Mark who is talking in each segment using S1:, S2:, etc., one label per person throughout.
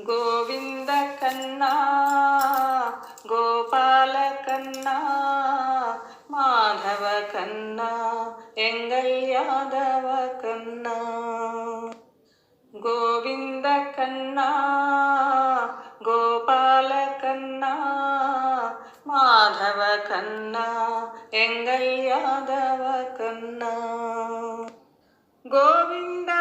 S1: గోవింద కన్నా గోపాల కన్నా మాధవ కన్నా ఎంగల్ యాదవ కన్నా. గోవింద కన్నా గోపాల కన్నా మాధవ కన్నా ఎంగల్ యాదవ కన్నా. గోవింద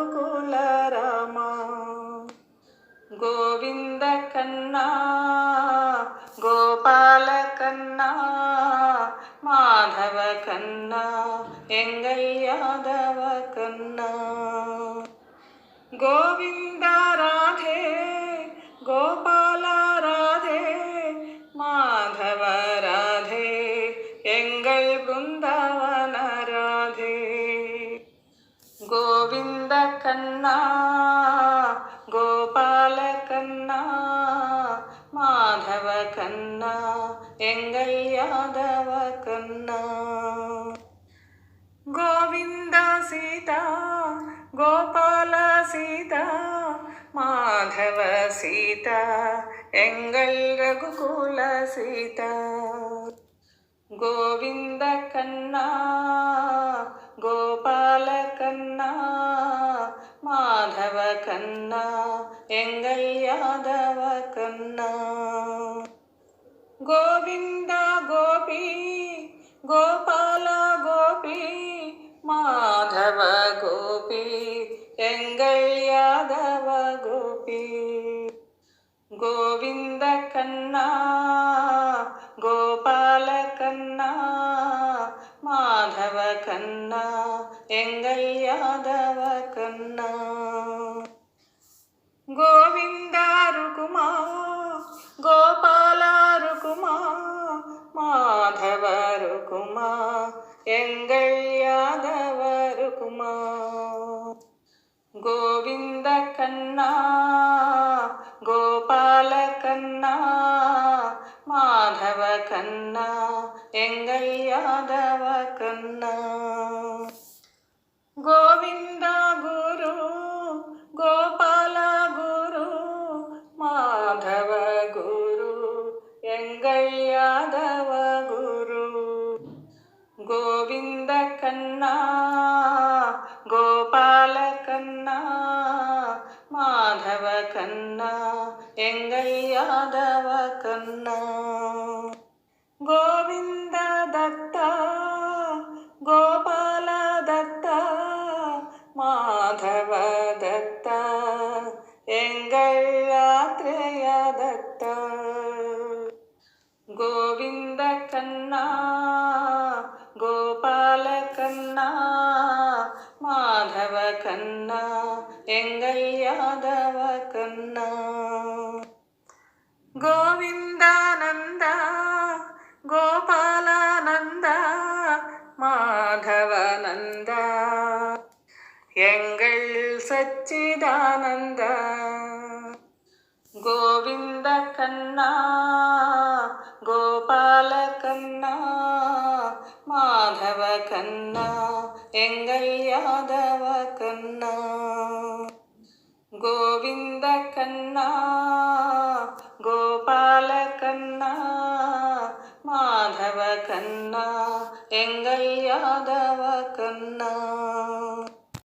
S1: రఘుకుల రామ గోవింద కన్నా గోపాల కన్నా మాధవ కన్నా ఎంగల్ యాదవ కన్నా గోవింద రాధే గోపాల రాధే మాధవ రాధే ఎంగల్ బృందావన గోవింద కన్నా గోపాల కన్నా మాధవ కన్నా ఎంగల్ యాదవ కన్నా గోవింద సీత గోపాల సీత మాధవ సీత ఎంగల్ రఘుకుల సీత. గోవింద కన్నా యాదవ కన్నా. గోవింద గోపి గోపాల గోపి మాధవ గోపి ఎంగల్ యాదవ గోపి. గోవింద కన్నా గోపాల కన్నా మాధవ కన్నా ఎంగల్ యాదవ కన్నా. గోవింద கோவிந்த கண்ணா கோபால கண்ணா மாதவ கண்ணா எங்கள் யாதவ கண்ணா. கோவிந்தா குரு கோபால குரு மாதவ குரு எங்கள் யாதவ குரு. கோவிந்த கண்ணா எங்கள் யாதவ கண்ணா கோவிந்த தத்தா கோபால தத்தா மாதவ தத்தா எங்கள் யாத்திரைய தத்தா கோவிந்த கண்ணா கோபால கண்ணா மாதவ கண்ணா எங்கள் யாதவ கண்ணா గోవిందానంద గోపాలానంద మాధవనంద. ఎంగల్ సచ్చిదానంద గోవింద కన్నా గోపాల కన్నా మాధవ కన్నా ఎంగల్ యాదవ కన్నా. గోవింద కన్నా గోపాల எங்கள் யாதா